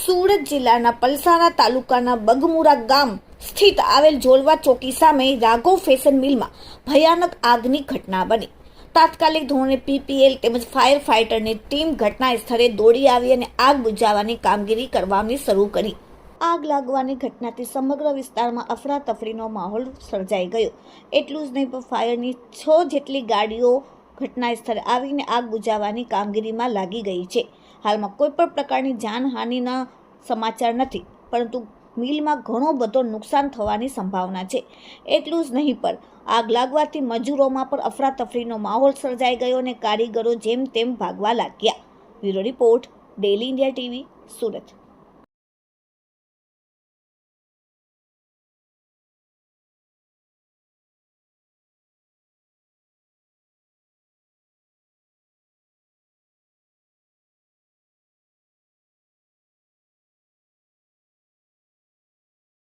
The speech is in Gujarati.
સુરત જિલ્લાના પલસાણા તાલુકાના બગમુરા ગામ સ્થિત આવેલ જોલવા ચોકી સામે રાઘવ ફેશન મિલમાં ભયાનક આગની ઘટના બની. તાત્કાલિક ધોરણે પીપીએલ તેમજ ફાયર ફાઇટરની ટીમ ઘટના સ્થળે દોડી આવી અને આગ બુઝાવવાની કામગીરી કરવાની શરૂ કરી. આગ લાગવાની ઘટનાથી સમગ્ર વિસ્તારમાં અફરાતફરીનો માહોલ સર્જાઈ ગયો. એટલું જ નહીં, પણ ફાયરની છ જેટલી ગાડીઓ ઘટના સ્થળે આવીને આગ બુઝાવવાની કામગીરીમાં લાગી ગઈ છે. હાલમાં કોઈ પણ પ્રકારની જાનહાનિના સમાચાર નથી, પરંતુ મિલમાં ઘણો બધો નુકસાન થવાની સંભાવના છે. એટલું જ નહીં, પણ આગ લાગવાથી મજૂરોમાં પણ અફરાતફરીનો માહોલ સર્જાઈ ગયો અને કારીગરો જેમ તેમ ભાગવા લાગ્યા. Bureau report daily India TV, Surat.